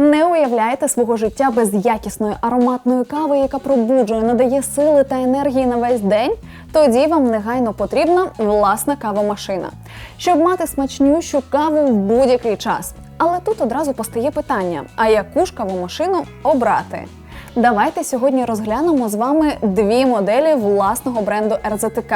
Не уявляєте свого життя без якісної ароматної кави, яка пробуджує, надає сили та енергії на весь день? Тоді вам негайно потрібна власна кавомашина, щоб мати смачнющу каву в будь-який час. Але тут одразу постає питання: а яку ж кавомашину обрати? Давайте сьогодні розглянемо з вами дві моделі власного бренду РЗТК.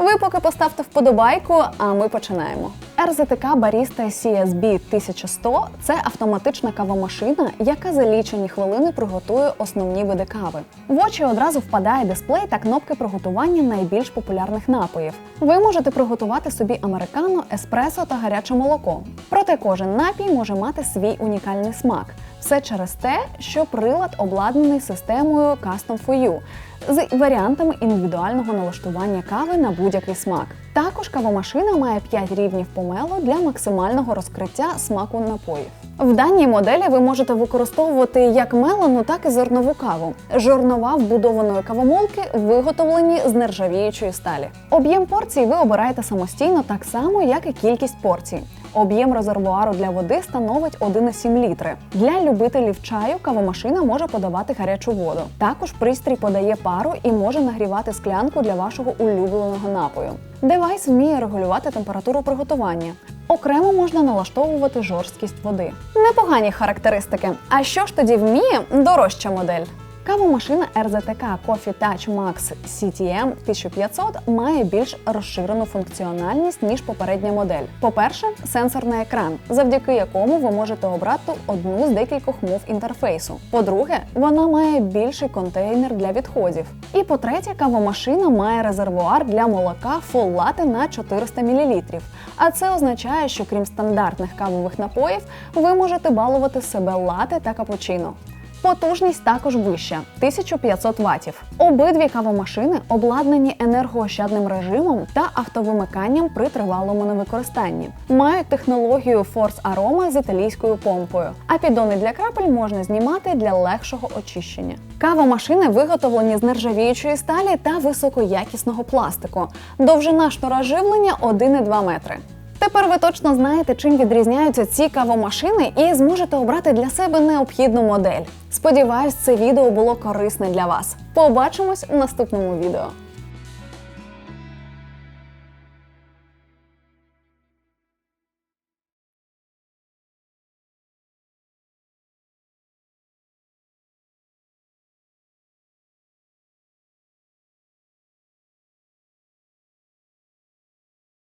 Ви поки поставте вподобайку, а ми починаємо. РЗТК Barista CSB 1100 – це автоматична кавомашина, яка за лічені хвилини приготує основні види кави. В очі одразу впадає дисплей та кнопки приготування найбільш популярних напоїв. Ви можете приготувати собі американо, еспресо та гаряче молоко. Проте кожен напій може мати свій унікальний смак. Все через те, що прилад обладнаний системою Custom for You з варіантами індивідуального налаштування кави на будь-який смак. Також кавомашина має 5 рівнів помелу для максимального розкриття смаку напоїв. В даній моделі ви можете використовувати як мелену, так і зернову каву. Жорнова вбудованої кавомолки виготовлені з нержавіючої сталі. Об'єм порцій ви обираєте самостійно так само, як і кількість порцій. Об'єм резервуару для води становить 1,7 літри. Для любителів чаю кавомашина може подавати гарячу воду. Також пристрій подає пару і може нагрівати склянку для вашого улюбленого напою. Девайс вміє регулювати температуру приготування. Окремо можна налаштовувати жорсткість води. Непогані характеристики. А що ж тоді вміє дорожча модель? Кавомашина RZTK Coffee Touch Max CTM 1500 має більш розширену функціональність ніж попередня модель. По-перше, сенсорний екран, завдяки якому ви можете обрати одну з декількох мов інтерфейсу. По-друге, вона має більший контейнер для відходів. І по-третє, кавомашина має резервуар для молока Latte на 400 мл. А це означає, що крім стандартних кавових напоїв, ви можете балувати себе лате та капучино. Потужність також вища 1500 ватів. Обидві кавомашини обладнані енергоощадним режимом та автовимиканням при тривалому невикористанні. Мають технологію Force Aroma з італійською помпою, а підони для крапель можна знімати для легшого очищення. Кавомашини виготовлені з нержавіючої сталі та високоякісного пластику. Довжина шнура живлення 1,2 метри. Тепер ви точно знаєте, чим відрізняються ці кавомашини, і зможете обрати для себе необхідну модель. Сподіваюсь, це відео було корисне для вас. Побачимось у наступному відео.